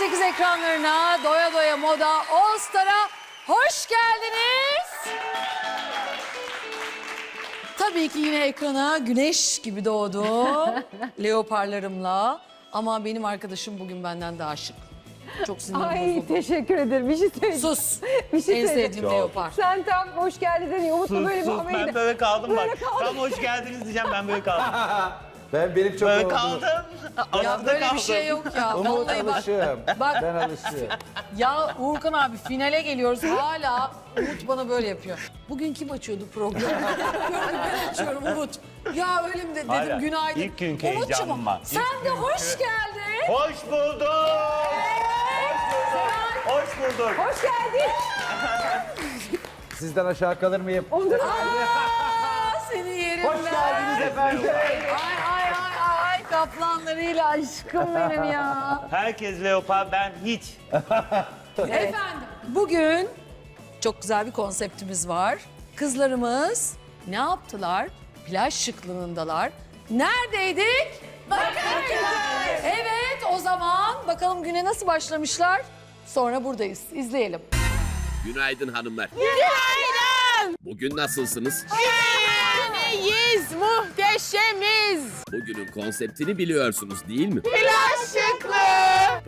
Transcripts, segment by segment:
TV8 ekranlarına doya doya moda All Star'a hoş geldiniz. Tabii ki yine ekrana güneş gibi doğdu. Leoparlarımla. Ama benim arkadaşım bugün benden daha şık. Çok sinirim Ay bozuldu. teşekkür ederim. Bir şey söyleyeceğim. Sus. Bir şey en söyleyeceğim. sevdiğim leopar. Sen tam hoş geldin dedin. Umut'la Sus böyle bir sus ben böyle kaldım Böyle bak. kaldım. Tam hoş geldiniz diyeceğim ben böyle kaldım. Ben benim çok Böyle kaldım. Ya Arada böyle bir kaldım. şey yok ya. Umut Vallahi bak. alışığım. Bak Ben alışığım. ya Uğurkan abi finale geliyoruz. Hala Umut bana böyle yapıyor. Bugün kim açıyordu programı? Ki ben açıyorum Umut. Ya öyle mi de- dedim Hala günaydın. ilk günkü Umut'cum, heyecanım var. İlk Sen de günkü- hoş geldin. Hoş bulduk. Hoş bulduk. Hoş geldin. Sizden aşağı kalır mıyım? Aa, seni yerim Hoş ben. geldiniz efendim. Ay ay kaplanlarıyla aşkım benim ya. Herkes leopar ben hiç. Efendim bugün çok güzel bir konseptimiz var. Kızlarımız ne yaptılar? Plaj şıklığındalar. Neredeydik? Bakırköy. Evet o zaman bakalım güne nasıl başlamışlar? Sonra buradayız. İzleyelim. Günaydın hanımlar. Günaydın. Bugün nasılsınız? İyiyiz, muhteşemiz. Bugünün konseptini biliyorsunuz değil mi? Plaj şıklı.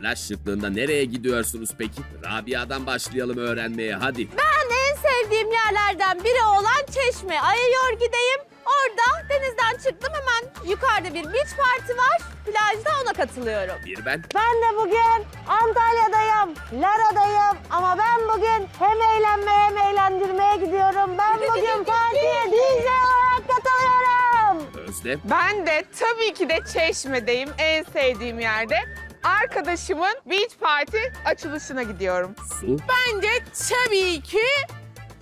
Plaj şıklığında nereye gidiyorsunuz peki? Rabia'dan başlayalım öğrenmeye hadi. Ben en sevdiğim yerlerden biri olan Çeşme. Ayayor gideyim. Orada denizden çıktım hemen yukarıda bir beach party var. Plajda ona katılıyorum. Bir ben. Ben de bugün Antalya'dayım, Lara'dayım ama ben bugün hem eğlenmeye hem eğlendirmeye gidiyorum. Ben bugün partiye DJ olarak katılıyorum. Özlem. Ben de tabii ki de Çeşme'deyim, en sevdiğim yerde. Arkadaşımın beach party açılışına gidiyorum. Su. Ben de tabii ki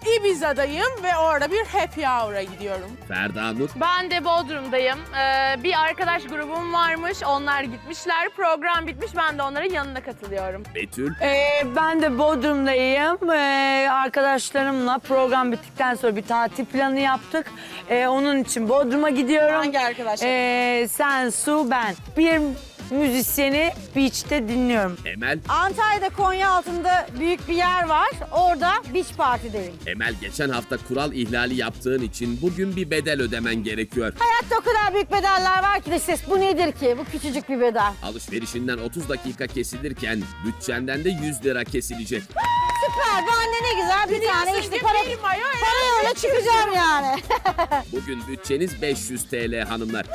Ibiza'dayım ve orada bir happy hour'a gidiyorum. Ferda Nur. Ben de Bodrum'dayım. Ee, bir arkadaş grubum varmış. Onlar gitmişler. Program bitmiş. Ben de onların yanına katılıyorum. Betül. Ee, ben de Bodrum'dayım. Ee, arkadaşlarımla program bittikten sonra bir tatil planı yaptık. Ee, onun için Bodrum'a gidiyorum. Hangi arkadaşlar? Ee, sen, Su, ben. Bir müzisyeni beach'te dinliyorum. Emel. Antalya'da Konya altında büyük bir yer var. Orada beach party'deyim. Emel geçen hafta kural ihlali yaptığın için bugün bir bedel ödemen gerekiyor. Hayatta o kadar büyük bedeller var ki de ses bu nedir ki? Bu küçücük bir bedel. Alışverişinden 30 dakika kesilirken bütçenden de 100 lira kesilecek. Süper. Ben de ne güzel bir tane işte para, parayla çıkacağım yani. Bugün bütçeniz 500 TL hanımlar.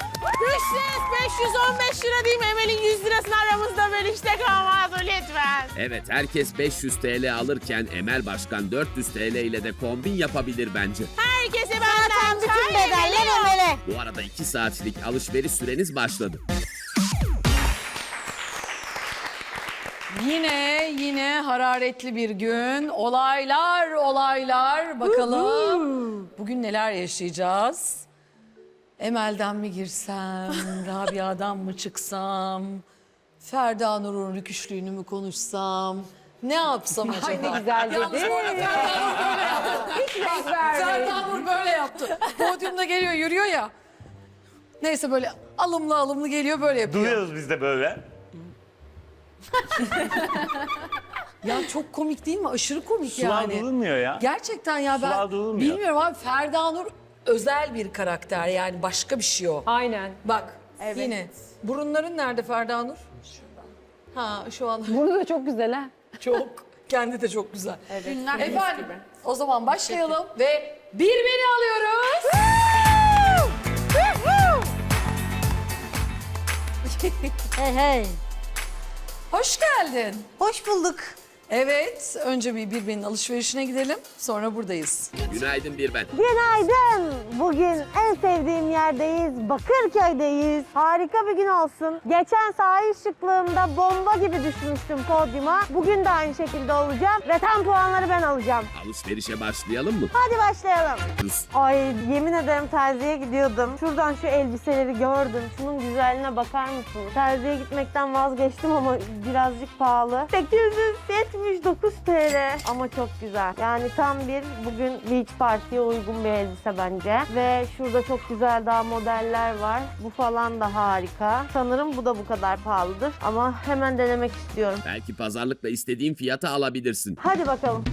515 lira diyeyim Emel'in 100 lirasını aramızda bölüşte kalmaz lütfen. Evet herkes 500 TL alırken Emel Başkan 400 TL ile de kombin yapabilir bence. Herkese Zaten benden bütün çay bedeller Emel'e. Bu arada 2 saatlik alışveriş süreniz başladı. Yine yine hararetli bir gün. Olaylar olaylar. Bakalım bugün neler yaşayacağız? Emel'den mi girsem, Rabia'dan mı çıksam, Ferda Nur'un rüküşlüğünü mü konuşsam, ne yapsam acaba? Ay ne güzel dedi. Yalnız bu arada Ferda Nur böyle yaptı. hiç renk vermeyin. Ferda Nur böyle yaptı. Podyumda geliyor, yürüyor ya. Neyse böyle alımlı alımlı geliyor böyle yapıyor. Duruyoruz biz de böyle. Ya çok komik değil mi? Aşırı komik Sular yani. durulmuyor ya. Gerçekten ya ben Sular durulmuyor. bilmiyorum abi Ferda Nur özel bir karakter yani başka bir şey o. Aynen. Bak yine burunların nerede Ferda Nur? Ha şu an Bunu da çok güzel ha. çok kendi de çok güzel. Efendim o zaman başlayalım ve bir beni alıyoruz. Hey hey. Hoş geldin. Hoş bulduk. Evet önce bir birbirin alışverişine gidelim sonra buradayız. Günaydın bir ben. Günaydın. Bugün en sevdiğim yerdeyiz. Bakırköy'deyiz. Harika bir gün olsun. Geçen sahil şıklığımda bomba gibi düşmüştüm podyuma. Bugün de aynı şekilde olacağım. Ve tam puanları ben alacağım. Alışverişe başlayalım mı? Hadi başlayalım. Rus. Ay yemin ederim terziye gidiyordum. Şuradan şu elbiseleri gördüm. Şunun güzelliğine bakar mısınız? Terziye gitmekten vazgeçtim ama birazcık pahalı. 870 69 TL ama çok güzel. Yani tam bir bugün beach party'ye uygun bir elbise bence. Ve şurada çok güzel daha modeller var. Bu falan da harika. Sanırım bu da bu kadar pahalıdır ama hemen denemek istiyorum. Belki pazarlıkla istediğin fiyata alabilirsin. Hadi bakalım.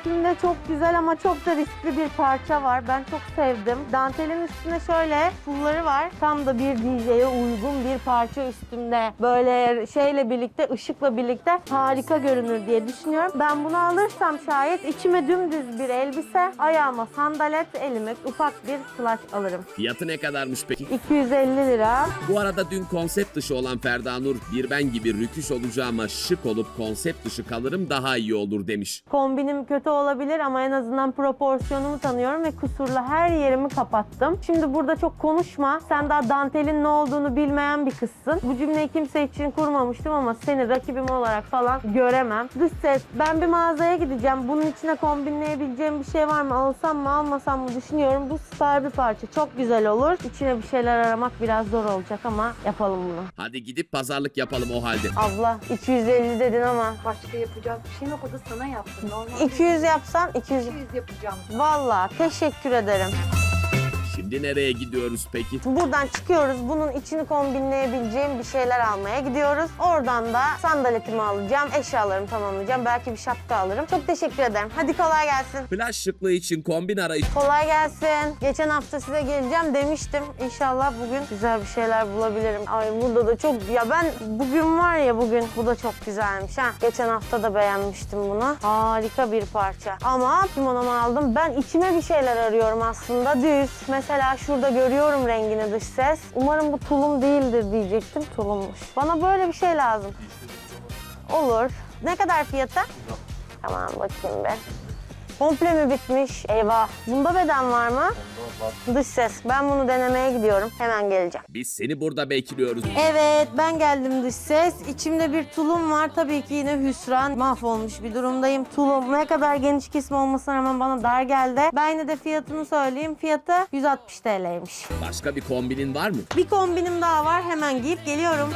Üstünde çok güzel ama çok da riskli bir parça var. Ben çok sevdim. Dantelin üstünde şöyle pulları var. Tam da bir DJ'ye uygun bir parça üstümde. Böyle şeyle birlikte, ışıkla birlikte harika görünür diye düşünüyorum. Ben bunu alırsam şayet içime dümdüz bir elbise, ayağıma sandalet, elime ufak bir clutch alırım. Fiyatı ne kadarmış peki? 250 lira. Bu arada dün konsept dışı olan Ferda Nur bir ben gibi rüküş olacağıma şık olup konsept dışı kalırım daha iyi olur demiş. Kombinim kötü olabilir ama en azından proporsiyonumu tanıyorum ve kusurla her yerimi kapattım. Şimdi burada çok konuşma. Sen daha dantelin ne olduğunu bilmeyen bir kızsın. Bu cümleyi kimse için kurmamıştım ama seni rakibim olarak falan göremem. Dış ses. Ben bir mağazaya gideceğim. Bunun içine kombinleyebileceğim bir şey var mı? Alsam mı almasam mı düşünüyorum. Bu star bir parça. Çok güzel olur. İçine bir şeyler aramak biraz zor olacak ama yapalım bunu. Hadi gidip pazarlık yapalım o halde. Abla 250 dedin ama Başka yapacak bir şey yok. O da sana yaptı. Normal 200 yapsan 200 yapacağım. Vallahi teşekkür ederim. Şimdi nereye gidiyoruz peki? Buradan çıkıyoruz. Bunun içini kombinleyebileceğim bir şeyler almaya gidiyoruz. Oradan da sandaletimi alacağım. Eşyalarımı tamamlayacağım. Belki bir şapka alırım. Çok teşekkür ederim. Hadi kolay gelsin. Plaj şıklığı için kombin arayışı. Kolay gelsin. Geçen hafta size geleceğim demiştim. İnşallah bugün güzel bir şeyler bulabilirim. Ay burada da çok... Ya ben bugün var ya bugün. Bu da çok güzelmiş ha. Geçen hafta da beğenmiştim bunu. Harika bir parça. Ama kimonomu aldım. Ben içime bir şeyler arıyorum aslında. Düz. Mesela şurada görüyorum rengini dış ses. Umarım bu tulum değildir diyecektim. Tulummuş. Bana böyle bir şey lazım. Olur. Ne kadar fiyatı? Tamam bakayım be. Komple mi bitmiş? Eyvah. Bunda beden var mı? Dış ses. Ben bunu denemeye gidiyorum. Hemen geleceğim. Biz seni burada bekliyoruz. Evet ben geldim dış ses. İçimde bir tulum var. Tabii ki yine hüsran. Mahvolmuş bir durumdayım. Tulum ne kadar geniş kesim olmasına rağmen bana dar geldi. Ben yine de fiyatını söyleyeyim. Fiyatı 160 TL'ymiş. Başka bir kombinin var mı? Bir kombinim daha var. Hemen giyip geliyorum.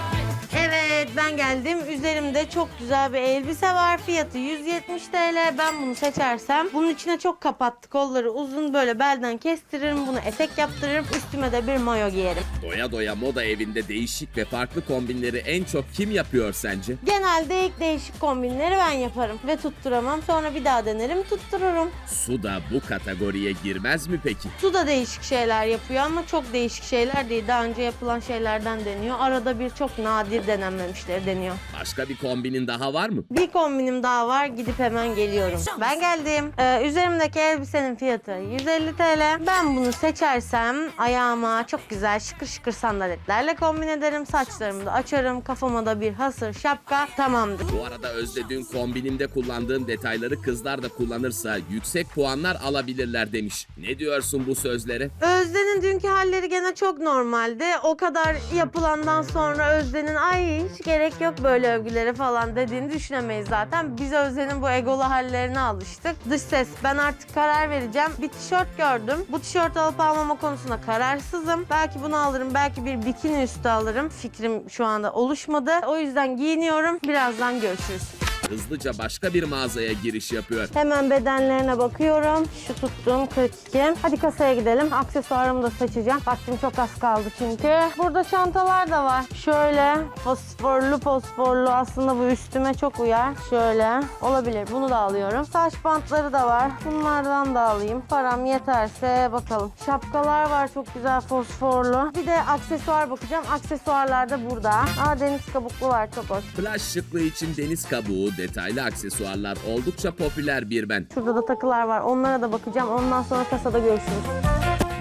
Evet ben geldim. Üzerimde çok güzel bir elbise var. Fiyatı 170 TL. Ben bunu seçersem bunun içine çok kapattı. Kolları uzun böyle belden kestiririm. Bunu etek yaptırırım. Üstüme de bir mayo giyerim. Doya doya moda evinde değişik ve farklı kombinleri en çok kim yapıyor sence? Genelde ilk değişik kombinleri ben yaparım. Ve tutturamam. Sonra bir daha denerim tuttururum. Su da bu kategoriye girmez mi peki? Su da değişik şeyler yapıyor ama çok değişik şeyler değil. Daha önce yapılan şeylerden deniyor. Arada bir çok nadir denenmemişleri deniyor. Başka bir kombinin daha var mı? Bir kombinim daha var. Gidip hemen geliyorum. Ben geldim. Ee, üzerimdeki elbisenin fiyatı 150 TL. Ben bunu seçersem ayağıma çok güzel şıkır şıkır sandaletlerle kombin ederim. Saçlarımı da açarım. Kafama da bir hasır şapka. Tamamdır. Bu arada Özde dün kombininde kullandığım detayları kızlar da kullanırsa yüksek puanlar alabilirler demiş. Ne diyorsun bu sözlere? Özden'in dünkü halleri gene çok normaldi. O kadar yapılandan sonra Özden'in ay hiç gerek yok böyle övgülere falan dediğini düşünemeyiz zaten. Biz Özden'in bu egolu hallerine alıştık. Dış ses ben artık karar vereceğim. Bir tişört gördüm. Bu tişört alıp almama konusunda kararsızım. Belki bunu alırım, belki bir bikini üstü alırım. Fikrim şu anda oluşmadı. O yüzden giyiniyorum. Birazdan görüşürüz. Hızlıca başka bir mağazaya giriş yapıyor. Hemen bedenlerine bakıyorum. Şu tuttuğum 42. Hadi kasaya gidelim. Aksesuarımı da seçeceğim. Vaktim çok az kaldı çünkü. Burada çantalar da var. Şöyle fosforlu fosforlu aslında bu üstüme çok uyar. Şöyle olabilir. Bunu da alıyorum. Saç bantları da var. Bunlardan da alayım. Param yeterse bakalım. Şapkalar var çok güzel fosforlu. Bir de aksesuar bakacağım. Aksesuarlar da burada. Aa deniz kabuklu var çok hoş. Plaj şıklığı için deniz kabuğu, detaylı aksesuarlar oldukça popüler bir ben. Şurada da takılar var. Onlara da bakacağım. Ondan sonra kasada görüşürüz.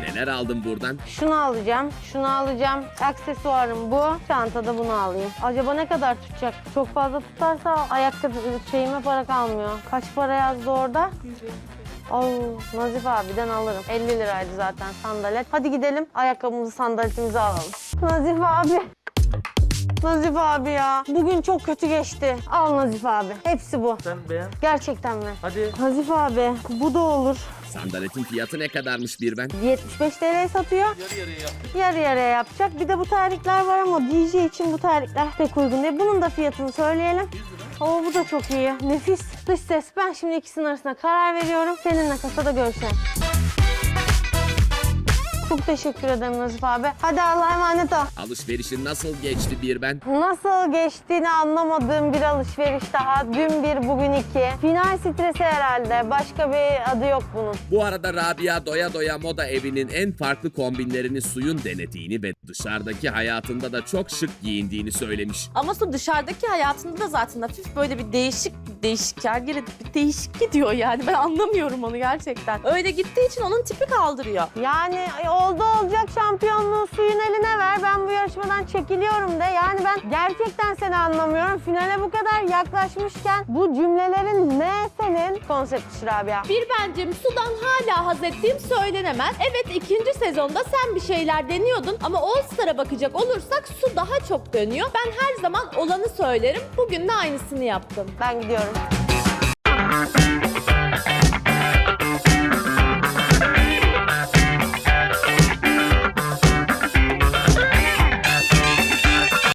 Neler aldın buradan? Şunu alacağım, şunu alacağım. Aksesuarım bu. Çantada bunu alayım. Acaba ne kadar tutacak? Çok fazla tutarsa ayakkabı şeyime para kalmıyor. Kaç para yazdı orada? Oo, Nazif abiden alırım. 50 liraydı zaten sandalet. Hadi gidelim ayakkabımızı sandaletimizi alalım. Nazif abi. Nazif abi ya. Bugün çok kötü geçti. Al Nazif abi. Hepsi bu. Sen beğen. Gerçekten mi? Hadi. Nazif abi bu da olur. Sandaletin fiyatı ne kadarmış bir ben? 75 TL satıyor. Yarı yarıya yap. Yarı yarıya yapacak. Bir de bu terlikler var ama DJ için bu terlikler pek uygun değil. Bunun da fiyatını söyleyelim. Oo bu da çok iyi. Nefis. Dış ses. Ben şimdi ikisinin arasında karar veriyorum. Seninle kasada görüşelim. Çok teşekkür ederim Nazif abi. Hadi Allah'a emanet ol. Alışverişin nasıl geçti bir ben? Nasıl geçtiğini anlamadığım bir alışveriş daha. Dün bir, bugün iki. Final stresi herhalde. Başka bir adı yok bunun. Bu arada Rabia doya doya moda evinin en farklı kombinlerini suyun denediğini ve dışarıdaki hayatında da çok şık giyindiğini söylemiş. Ama sonra dışarıdaki hayatında da zaten hafif böyle bir değişik değişik her yere bir değişik gidiyor yani. Ben anlamıyorum onu gerçekten. Öyle gittiği için onun tipi kaldırıyor. Yani ay, oldu olacak şampiyonluğu suyun eline ver. Ben bu yarışmadan çekiliyorum de. Yani ben gerçekten seni anlamıyorum. Finale bu kadar yaklaşmışken bu cümlelerin ne senin? Konsept dışı Rabia. Bir bencim sudan hala haz ettiğim söylenemez. Evet ikinci sezonda sen bir şeyler deniyordun ama All Star'a bakacak olursak su daha çok dönüyor. Ben her zaman olanı söylerim. Bugün de aynısını yaptım. Ben gidiyorum.